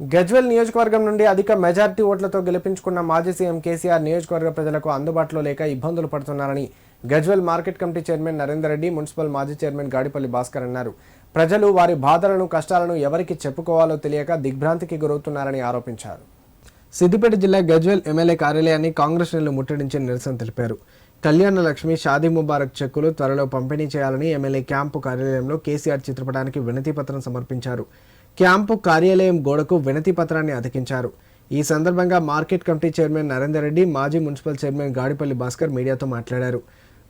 గజ్వెల్ నియోజకవర్గం నుండి అధిక మెజార్టీ ఓట్లతో గెలిపించుకున్న మాజీ సీఎం కేసీఆర్ నియోజకవర్గ ప్రజలకు అందుబాటులో లేక ఇబ్బందులు పడుతున్నారని Gajwel market committee chairman Narender Reddy municipal మాజీ చైర్మన్ గాడిపల్లి భాస్కర్ అన్నారు. ప్రజలు వారి బాధలను కష్టాలను ఎవరికి చెప్పుకోవాలో తెలియక దిగ్భ్రాంతికి గురవుతున్నారని ఆరోపించారు. సిద్దిపేట జిల్లా గజ్వెల్ ఎమ్మెల్యే కార్యాలయాన్ని కాంగ్రెస్ నేతలు ముట్టడించి నిరసన తెలిపారు. కళ్యాణ లక్ష్మి షాదీ ముబారక్ చెక్కులు త్వరలో పంపిణీ చేయాలని ఎమ్మెల్యే క్యాంపు కార్యాలయంలో కేసీఆర్ చిత్రపటానికి వినతి పత్రం సమర్పించారు. క్యాంపు కార్యాలయం గోడకు వినతి పత్రాన్ని అతికించారు. ఈ సందర్భంగా market committee chairman Narender Reddy మాజీ మున్సిపల్ చైర్మన్ గాడిపల్లి భాస్కర్ మీడియాతో మాట్లాడారు.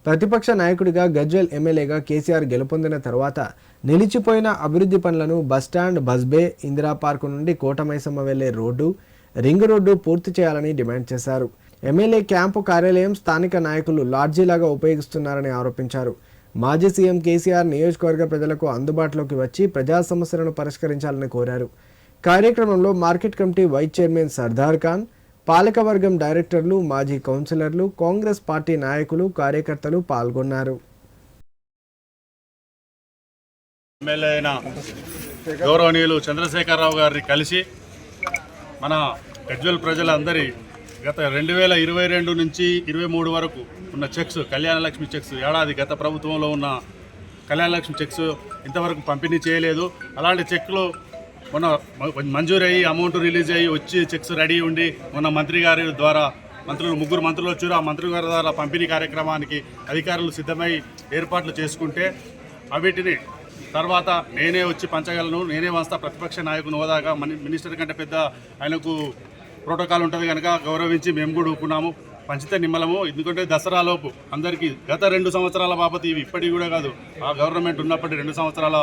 ప్రతిపక్ష నాయకుడిగా గజ్వెల్ ఎమ్మెల్యేగా కేసీఆర్ గెలుపొందిన తర్వాత నిలిచిపోయిన అభివృద్ధి పనులను బస్టాండ్ బస్బే ఇందిరా పార్కు నుండి కోటమైసమ్మ వెళ్ళే రోడ్డు రింగ్ రోడ్డు పూర్తి చేయాలని డిమాండ్ చేశారు. ఎమ్మెల్యే క్యాంపు కార్యాలయం స్థానిక నాయకులు లాడ్జీలాగా ఉపయోగిస్తున్నారని ఆరోపించారు. మాజీ సీఎం కేసీఆర్ నియోజకవర్గ ప్రజలకు అందుబాటులోకి వచ్చి ప్రజా సమస్యలను పరిష్కరించాలని కోరారు. కార్యక్రమంలో market committee vice chairman Sardar Khan పాలకవర్గం డైరెక్టర్లు మాజీ కౌన్సిలర్లు కాంగ్రెస్ పార్టీ నాయకులు కార్యకర్తలు పాల్గొన్నారు. ఎమ్మెల్యే అయిన గౌరవనీయులు చంద్రశేఖరరావు గారిని కలిసి మన గజ్వల్ ప్రజలందరి గత రెండు వేల ఇరవై రెండు నుంచి ఇరవై మూడు వరకు ఉన్న చెక్స్ కళ్యాణలక్ష్మి చెక్స్ ఏడాది గత ప్రభుత్వంలో ఉన్న కళ్యాణలక్ష్మి చెక్స్ ఇంతవరకు పంపిణీ చేయలేదు. అలాంటి చెక్లు మొన్న మంజూరయ్యి అయ్యి అమౌంట్ రిలీజ్ అయ్యి వచ్చి చెక్స్ రెడీ ఉండి మొన్న మంత్రి గారి ద్వారా మంత్రులు ముగ్గురు మంత్రులు వచ్చారు. ఆ మంత్రి గారి ద్వారా పంపిణీ కార్యక్రమానికి అధికారులు సిద్ధమై ఏర్పాట్లు చేసుకుంటే అవిటిని తర్వాత నేనే వచ్చి పంచగలను నేనే వస్తా ప్రతిపక్ష నాయకుని హోదాగా మినిస్టర్ కంటే పెద్ద ఆయనకు ప్రోటోకాల్ ఉంటుంది కనుక గౌరవించి మేము కూడా ఊపుకున్నాము. పంచితే నిమ్మలము. ఎందుకంటే దసరాలోపు అందరికీ గత రెండు సంవత్సరాల బాబత్ ఇవి ఇప్పటికి కూడా కాదు. ఆ గవర్నమెంట్ ఉన్నప్పటి రెండు సంవత్సరాల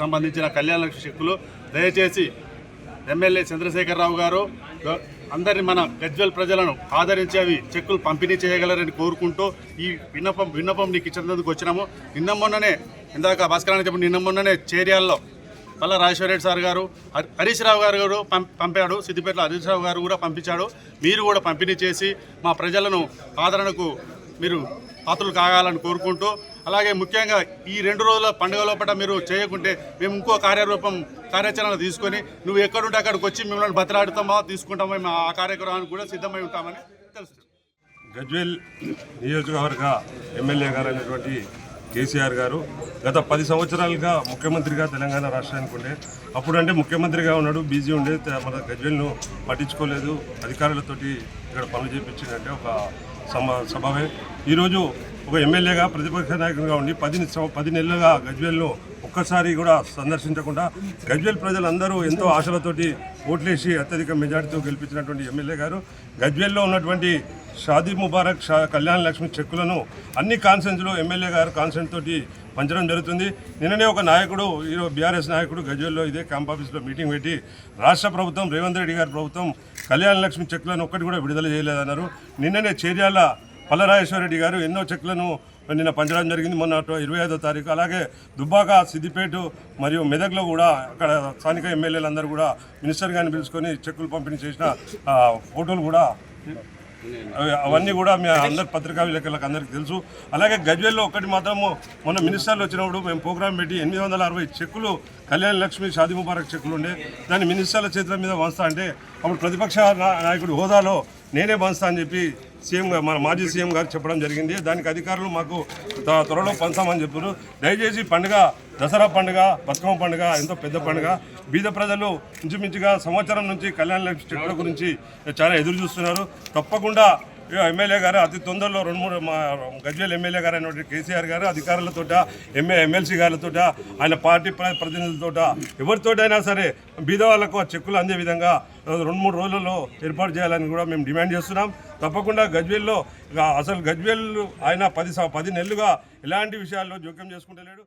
సంబంధించిన కళ్యాణ శక్తులు. చెక్కులు దయచేసి ఎమ్మెల్యే చంద్రశేఖరరావు గారు అందరి మన గజ్వెల్ ప్రజలను ఆదరించి అవి చెక్కులు పంపిణీ చేయగలరని కోరుకుంటూ ఈ విన్నపం విన్నపం నీకు ఇచ్చినందుకు వచ్చినాము. నిన్న మొన్ననే ఇందాక భాస్కరాన్ని చెప్పి నిన్న మొన్ననే చేర్యాల్లో పల్ల రాజేశ్వరరెడ్డి సార్ గారు హరీష్ రావు గారు గారు పం- పంపాడు. సిద్దిపేటలో హరీష్ రావు గారు కూడా పంపించాడు. మీరు కూడా పంపిణీ చేసి మా ప్రజలను ఆదరణకు మీరు పాత్రలు కాగాలని కోరుకుంటూ అలాగే ముఖ్యంగా ఈ రెండు రోజుల పండుగ లోపల మీరు చేయకుంటే మేము ఇంకో కార్యరూపం కార్యాచరణ తీసుకొని నువ్వు ఎక్కడుంటే అక్కడికి వచ్చి మిమ్మల్ని బతిలాడుతామా తీసుకుంటామో మేము ఆ కార్యక్రమానికి కూడా సిద్ధమై ఉంటామని తెలుసు. గజ్వేల్ నియోజకవర్గ ఎమ్మెల్యే గారు అయినటువంటి కేసీఆర్ గారు గత పది సంవత్సరాలుగా ముఖ్యమంత్రిగా తెలంగాణ రాష్ట్రానికి ఉండే. అప్పుడంటే ముఖ్యమంత్రిగా ఉన్నాడు బిజీ ఉండే మన గజ్వేల్ను పట్టించుకోలేదు. అధికారులతోటి ఇక్కడ పనులు చేయించిందంటే ఒక సమ సభవే. ఈరోజు ఒక ఎమ్మెల్యేగా ప్రతిపక్ష నాయకునిగా ఉండి పది పది నెలలుగా గజ్వేల్ను ఒక్కసారి కూడా సందర్శించకుండా గజ్వేల్ ప్రజలందరూ ఎంతో ఆశలతోటి ఓట్లేసి అత్యధిక మెజార్టీతో గెలిపించినటువంటి ఎమ్మెల్యే గారు. గజ్వేల్లో ఉన్నటువంటి షాదీ ముబారక్ షా కళ్యాణ లక్ష్మి చెక్కులను అన్ని కాన్సెన్స్లో ఎమ్మెల్యే గారు కాన్సెంట్ తోటి పంచడం జరుగుతుంది. నిన్ననే ఒక నాయకుడు ఈరోజు బీఆర్ఎస్ నాయకుడు గజ్వేల్లో ఇదే క్యాంప్ ఆఫీస్లో మీటింగ్ పెట్టి రాష్ట్ర ప్రభుత్వం రేవంత్ రెడ్డి గారి ప్రభుత్వం కళ్యాణ లక్ష్మి చెక్కులను ఒక్కటి కూడా విడుదల చేయలేదన్నారు. నిన్ననే చేర్యాల పల్లరాజేశ్వరరెడ్డి గారు ఎన్నో చెక్కులను నిన్న పంచడం జరిగింది. మొన్న ఇరవై ఐదో తారీఖు. అలాగే దుబ్బాక సిద్దిపేట మరియు మెదక్లో కూడా అక్కడ స్థానిక ఎమ్మెల్యేలందరూ కూడా మినిస్టర్ గారిని పిలుచుకొని చెక్కులు పంపిణీ చేసిన ఫోటోలు కూడా అవన్నీ కూడా మీ అందరి పత్రికా విలేకరులకు అందరికీ తెలుసు. అలాగే గజ్వేల్లో ఒకటి మాత్రము మొన్న మినిస్టర్లు వచ్చినప్పుడు మేము ప్రోగ్రామ్ పెట్టి ఎనిమిది వందల అరవై చెక్కులు కళ్యాణ లక్ష్మి షాది ముబారక్ చెక్కులు ఉండే. దాన్ని మినిస్టర్ల చేతుల మీద వంచుతా అంటే అప్పుడు ప్రతిపక్ష నాయకుడు హోదాలో నేనే వంచుతా అని చెప్పి సీఎం గారు మన మాజీ సీఎం గారు చెప్పడం జరిగింది. దానికి అధికారులు మాకు త్వరలో పంచామని చెప్పారు. దయచేసి పండుగ దసరా పండుగ బతుకమ్మ పండుగ ఎంతో పెద్ద పండుగ. బీద ప్రజలు ఇంచుమించుగా సంవత్సరం నుంచి కళ్యాణ లక్ష్మి చెట్ల గురించి చాలా ఎదురు చూస్తున్నారు. తప్పకుండా ఎమ్మెల్యే గారు అతి తొందరలో రెండు మూడు మా గజ్వేల్ ఎమ్మెల్యే గారు అయినటువంటి కేసీఆర్ గారు అధికారులతో ఎమ్మె ఎమ్మెల్సీ గారితో ఆయన పార్టీ ప్ర- ప్రతినిధులతోట ఎవరితోటైనా సరే బీదవాళ్ళకు చెక్కులు అందే విధంగా రెండు మూడు రోజులలో ఏర్పాటు చేయాలని కూడా మేము డిమాండ్ చేస్తున్నాం. తప్పకుండా గజ్వేల్లో ఇక అసలు గజ్వేల్ ఆయన పది పది నెలలుగా ఎలాంటి విషయాల్లో జోక్యం చేసుకుంటలేడు.